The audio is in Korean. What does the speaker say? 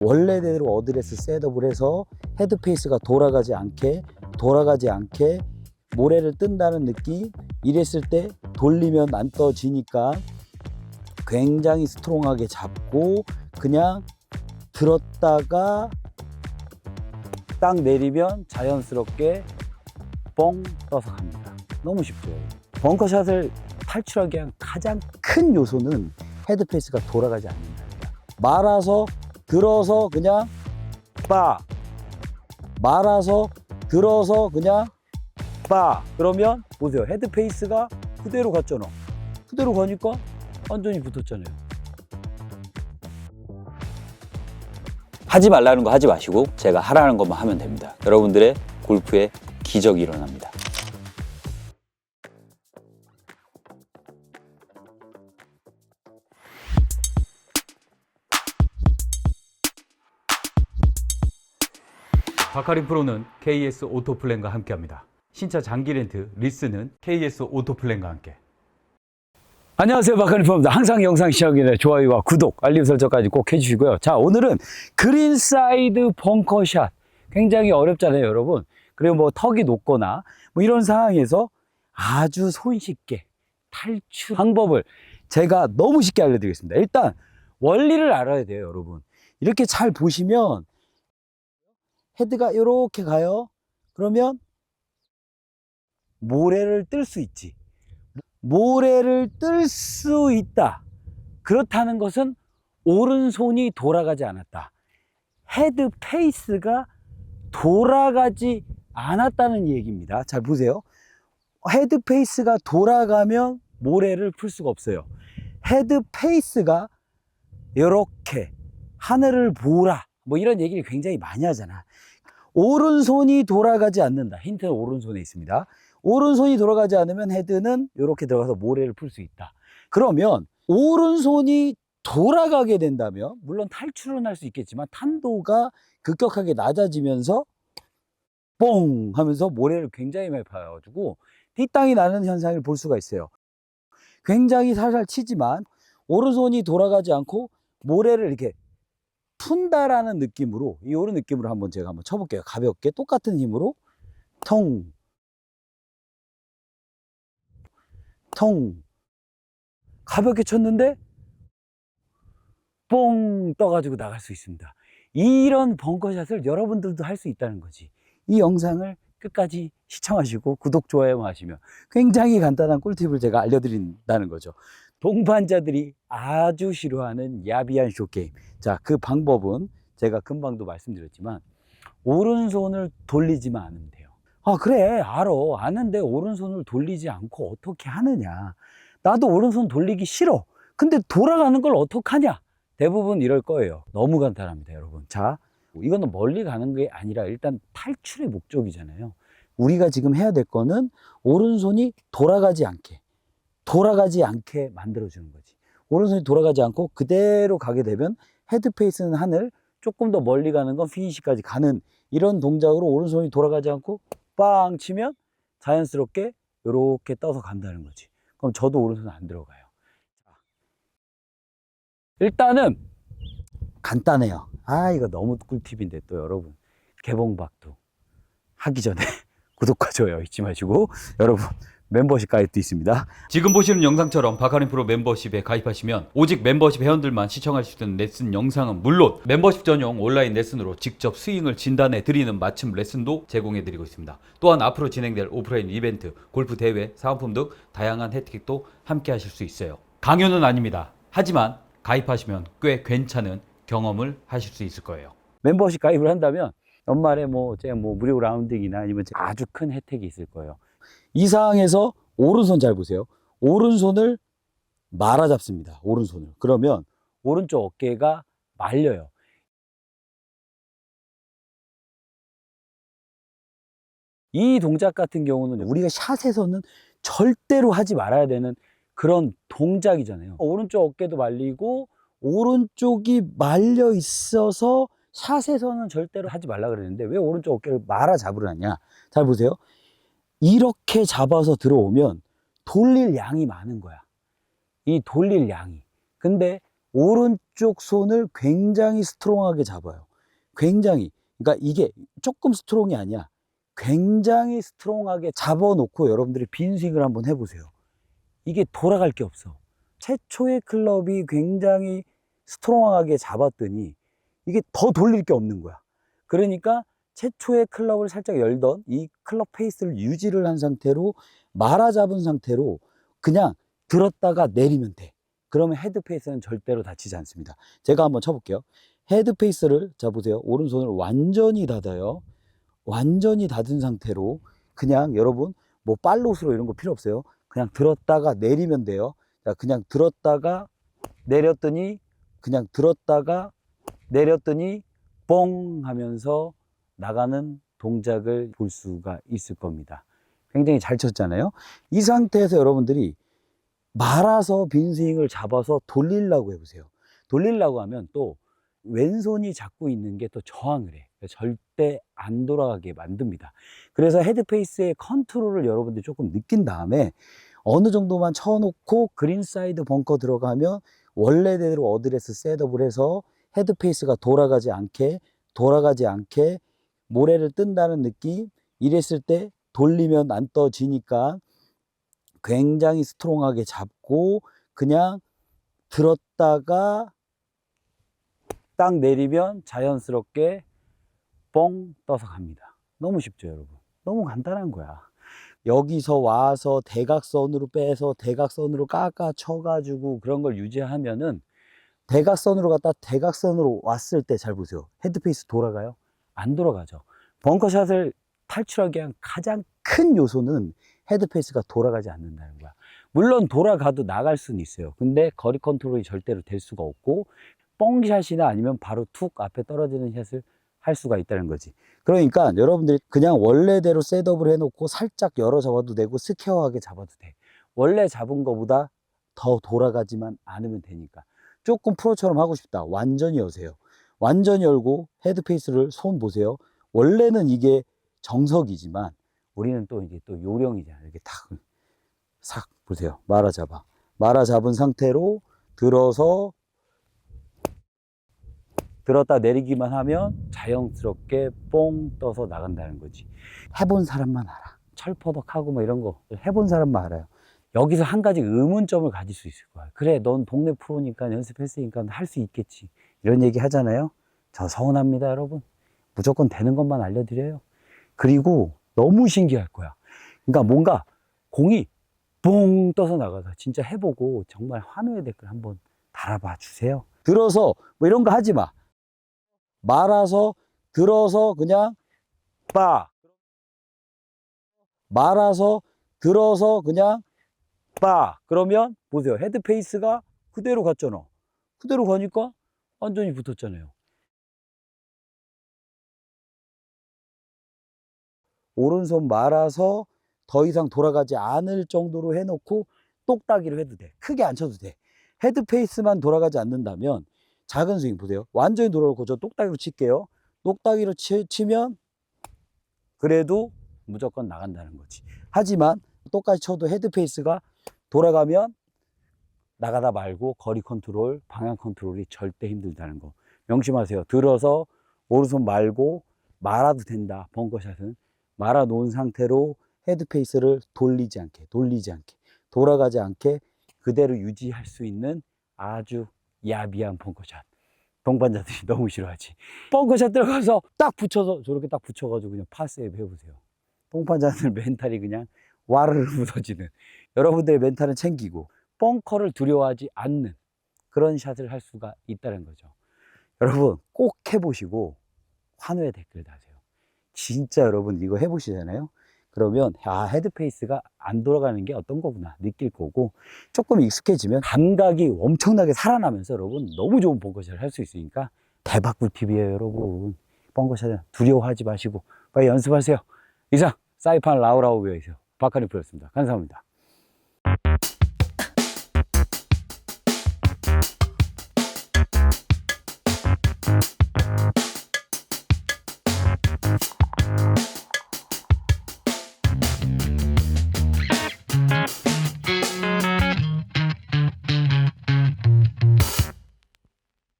원래대로 어드레스 셋업을 해서 헤드페이스가 돌아가지 않게 돌아가지 않게 모래를 뜬다는 느낌 이랬을 때 돌리면 안 떠지니까 굉장히 스트롱하게 잡고 그냥 들었다가 딱 내리면 자연스럽게 뻥 떠서 갑니다. 너무 쉽죠. 벙커샷을 탈출하기 위한 가장 큰 요소는 헤드페이스가 돌아가지 않는다니까. 말아서 들어서 그냥 빠. 말아서 들어서 그냥 빠. 그러면 보세요. 헤드 페이스가 그대로 갔잖아. 그대로 가니까 완전히 붙었잖아요. 하지 말라는 거 하지 마시고 제가 하라는 것만 하면 됩니다. 여러분들의 골프에 기적이 일어납니다 바카린 프로는 KS 오토플랜과 함께합니다. 신차 장기 렌트 리스는 KS 오토플랜과 함께. 안녕하세요. 박한희 프로입니다. 항상 영상 시작하기 전에 좋아요와 구독 알림 설정까지 꼭 해주시고요. 자 오늘은 그린사이드 벙커샷. 굉장히 어렵잖아요 여러분. 그리고 뭐 턱이 높거나 뭐 이런 상황에서 아주 손쉽게 탈출 방법을 제가 너무 쉽게 알려드리겠습니다. 일단 원리를 알아야 돼요 여러분. 이렇게 잘 보시면 헤드가 이렇게 가요 그러면 모래를 뜰 수 있지 모래를 뜰 수 있다. 그렇다는 것은 오른손이 돌아가지 않았다. 헤드 페이스가 돌아가지 않았다는 얘기입니다. 잘 보세요. 헤드 페이스가 돌아가면 모래를 풀 수가 없어요. 헤드 페이스가 이렇게 하늘을 보라. 뭐 이런 얘기를 굉장히 많이 하잖아. 오른손이 돌아가지 않는다. 힌트는 오른손에 있습니다. 오른손이 돌아가지 않으면 헤드는 이렇게 들어가서 모래를 풀 수 있다. 그러면 오른손이 돌아가게 된다면 물론 탈출은 할 수 있겠지만 탄도가 급격하게 낮아지면서 뽕 하면서 모래를 굉장히 많이 파가지고 뒷땅이 나는 현상을 볼 수가 있어요. 굉장히 살살 치지만 오른손이 돌아가지 않고 모래를 이렇게 푼다라는 느낌으로 이 오른 느낌으로 한번 제가 한번 쳐볼게요. 가볍게 똑같은 힘으로 통 통 가볍게 쳤는데 뽕 떠가지고 나갈 수 있습니다. 이런 벙커샷을 여러분들도 할 수 있다는 거지. 이 영상을 끝까지 시청하시고 구독, 좋아요 하시면 굉장히 간단한 꿀팁을 제가 알려드린다는 거죠. 동반자들이 아주 싫어하는 야비한 쇼게임. 자, 그 방법은 제가 금방도 말씀드렸지만 오른손을 돌리지만 않으면 돼요. 아, 그래, 알아. 아는데 오른손을 돌리지 않고 어떻게 하느냐. 나도 오른손 돌리기 싫어. 근데 돌아가는 걸 어떡하냐? 대부분 이럴 거예요. 너무 간단합니다, 여러분. 자, 이거는 멀리 가는 게 아니라 일단 탈출의 목적이잖아요. 우리가 지금 해야 될 거는 오른손이 돌아가지 않게, 돌아가지 않게 만들어주는 거지. 오른손이 돌아가지 않고 그대로 가게 되면 헤드페이스는 하늘, 조금 더 멀리 가는 건 피니시까지 가는 이런 동작으로 오른손이 돌아가지 않고 빵 치면 자연스럽게 이렇게 떠서 간다는 거지. 그럼 저도 오른손 안 들어가요. 자, 일단은 간단해요. 아, 이거 너무 꿀팁인데 또 여러분. 개봉박도 하기 전에 구독과 좋아요 잊지 마시고 여러분 멤버십 가입도 있습니다. 지금 보시는 영상처럼 바카린 프로 멤버십에 가입하시면 오직 멤버십 회원들만 시청할 수 있는 레슨 영상은 물론 멤버십 전용 온라인 레슨으로 직접 스윙을 진단해 드리는 맞춤 레슨도 제공해 드리고 있습니다. 또한 앞으로 진행될 오프라인 이벤트, 골프 대회, 사은품 등 다양한 혜택도 함께 하실 수 있어요. 강요는 아닙니다. 하지만 가입하시면 꽤 괜찮은 경험을 하실 수 있을 거예요. 멤버십 가입을 한다면 연말에 뭐, 제가 뭐 무료 라운딩이나 아니면 아주 큰 혜택이 있을 거예요. 이 상황에서 오른손 잘 보세요. 오른손을 말아 잡습니다. 오른손을. 그러면 오른쪽 어깨가 말려요. 이 동작 같은 경우는 우리가 샷에서는 절대로 하지 말아야 되는 그런 동작이잖아요. 오른쪽 어깨도 말리고 오른쪽이 말려 있어서 샷에서는 절대로 하지 말라 그랬는데 왜 오른쪽 어깨를 말아 잡으라냐? 잘 보세요. 이렇게 잡아서 들어오면 돌릴 양이 많은 거야. 이 돌릴 양이. 근데 오른쪽 손을 굉장히 스트롱하게 잡아요. 굉장히. 그러니까 이게 조금 스트롱이 아니야. 굉장히 스트롱하게 잡아놓고 여러분들이 빈 스윙을 한번 해보세요. 이게 돌아갈 게 없어. 최초의 클럽이 굉장히 스트롱하게 잡았더니 이게 더 돌릴 게 없는 거야. 그러니까 최초의 클럽을 살짝 열던 이 클럽 페이스를 유지를 한 상태로 말아 잡은 상태로 그냥 들었다가 내리면 돼. 그러면 헤드 페이스는 절대로 다치지 않습니다. 제가 한번 쳐볼게요. 헤드 페이스를 자 보세요. 오른손을 완전히 닫아요. 완전히 닫은 상태로 그냥 여러분 뭐 팔로스로 이런 거 필요 없어요. 그냥 들었다가 내리면 돼요. 자, 그냥 들었다가 내렸더니 그냥 들었다가 내렸더니 뽕 하면서 나가는 동작을 볼 수가 있을 겁니다. 굉장히 잘 쳤잖아요. 이 상태에서 여러분들이 말아서 빈 스윙을 잡아서 돌리려고 해보세요. 돌리려고 하면 또 왼손이 잡고 있는 게 또 저항을 해. 절대 안 돌아가게 만듭니다. 그래서 헤드페이스의 컨트롤을 여러분들이 조금 느낀 다음에 어느 정도만 쳐놓고 그린 사이드 벙커 들어가면 원래대로 어드레스 셋업을 해서 헤드페이스가 돌아가지 않게 돌아가지 않게 모래를 뜬다는 느낌 이랬을 때 돌리면 안 떠지니까 굉장히 스트롱하게 잡고 그냥 들었다가 딱 내리면 자연스럽게 뻥 떠서 갑니다. 너무 쉽죠, 여러분? 너무 간단한 거야. 여기서 와서 대각선으로 빼서 대각선으로 깎아 쳐가지고 그런 걸 유지하면은 대각선으로 갔다 대각선으로 왔을 때 잘 보세요. 헤드페이스 돌아가요? 안 돌아가죠. 벙커샷을 탈출하기 위한 가장 큰 요소는 헤드페이스가 돌아가지 않는다는 거야. 물론 돌아가도 나갈 수는 있어요. 근데 거리 컨트롤이 절대로 될 수가 없고 뻥샷이나 아니면 바로 툭 앞에 떨어지는 샷을 할 수가 있다는 거지. 그러니까 여러분들이 그냥 원래대로 셋업을 해놓고 살짝 열어 잡아도 되고 스퀘어하게 잡아도 돼. 원래 잡은 거보다 더 돌아가지만 않으면 되니까. 조금 프로처럼 하고 싶다. 완전히 여세요. 완전히 열고 헤드페이스를 손 보세요. 원래는 이게 정석이지만 우리는 또 이게 또 요령이잖아요. 이렇게 탁, 싹 보세요. 말아 잡아. 말아 잡은 상태로 들어서 들었다 내리기만 하면 자연스럽게 뽕 떠서 나간다는 거지. 해본 사람만 알아. 철퍼덕하고 뭐 이런 거 해본 사람만 알아요. 여기서 한 가지 의문점을 가질 수 있을 거야. 그래, 넌 동네 프로니까 연습했으니까 할 수 있겠지. 이런 얘기 하잖아요. 저 서운합니다, 여러분. 무조건 되는 것만 알려드려요. 그리고 너무 신기할 거야. 그러니까 뭔가 공이 뽕 떠서 나가서 진짜 해보고 정말 환호의 댓글 한번 달아봐 주세요. 들어서 뭐 이런 거 하지 마. 말아서 들어서 그냥 빠. 말아서 들어서 그냥 빠. 그러면 보세요. 헤드 페이스가 그대로 갔잖아. 그대로 가니까 완전히 붙었잖아요. 오른손 말아서 더 이상 돌아가지 않을 정도로 해놓고 똑딱이로 해도 돼. 크게 안 쳐도 돼. 헤드 페이스만 돌아가지 않는다면 작은 스윙 보세요. 완전히 돌아오고 저 똑딱이로 칠게요. 똑딱이로 치, 치면 그래도 무조건 나간다는 거지. 하지만 똑같이 쳐도 헤드 페이스가 돌아가면 나가다 말고 거리 컨트롤, 방향 컨트롤이 절대 힘들다는 거. 명심하세요. 들어서 오른손 말고 말아도 된다. 벙커샷은 말아 놓은 상태로 헤드 페이스를 돌리지 않게, 돌리지 않게, 돌아가지 않게 그대로 유지할 수 있는 아주 야비한 벙커샷. 동반자들이 너무 싫어하지. 벙커샷 들어가서 딱 붙여서 저렇게 딱 붙여가지고 그냥 파세이브 해보세요. 동반자들 멘탈이 그냥 와르르 무너지는. 여러분들의 멘탈은 챙기고 벙커를 두려워하지 않는 그런 샷을 할 수가 있다는 거죠. 여러분 꼭 해보시고 환호의 댓글 다세요. 진짜 여러분 이거 해보시잖아요. 그러면 아 헤드페이스가 안 돌아가는 게 어떤 거구나 느낄 거고 조금 익숙해지면 감각이 엄청나게 살아나면서 여러분 너무 좋은 벙커샷을 할 수 있으니까 대박 꿀팁이에요 여러분 벙커샷은 두려워하지 마시고 빨리 연습하세요 이상 사이판 라우라우베어에서 박하리 프로였습니다 감사합니다